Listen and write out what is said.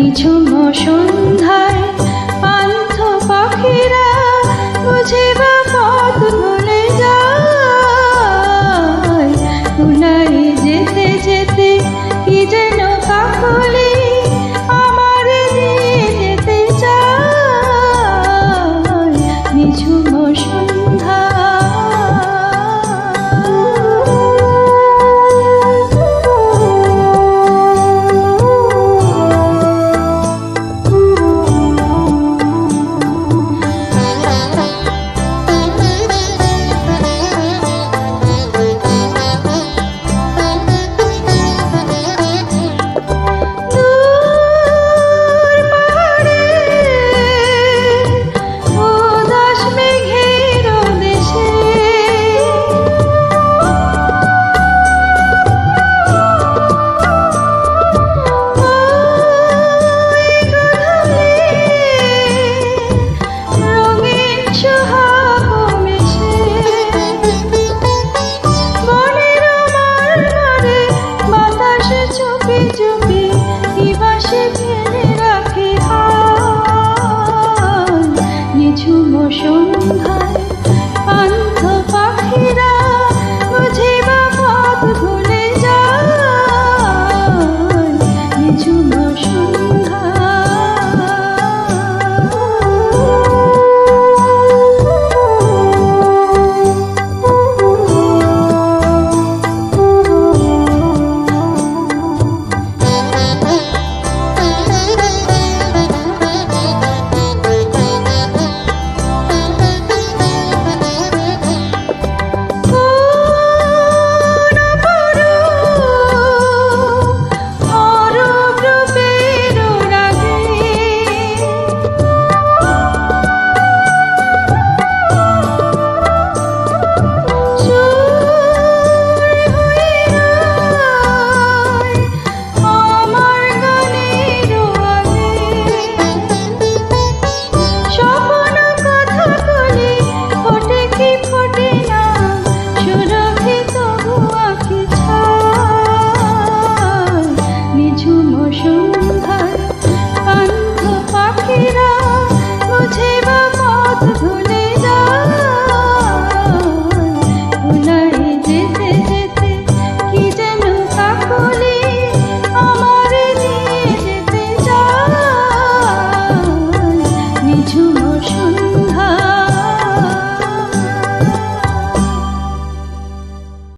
নিঝুম সন্ধ্যায় পান্থ পাখিরা বুঝিবা পথ ভুলে যায়। যেতে যেতে কি যেন কাকলে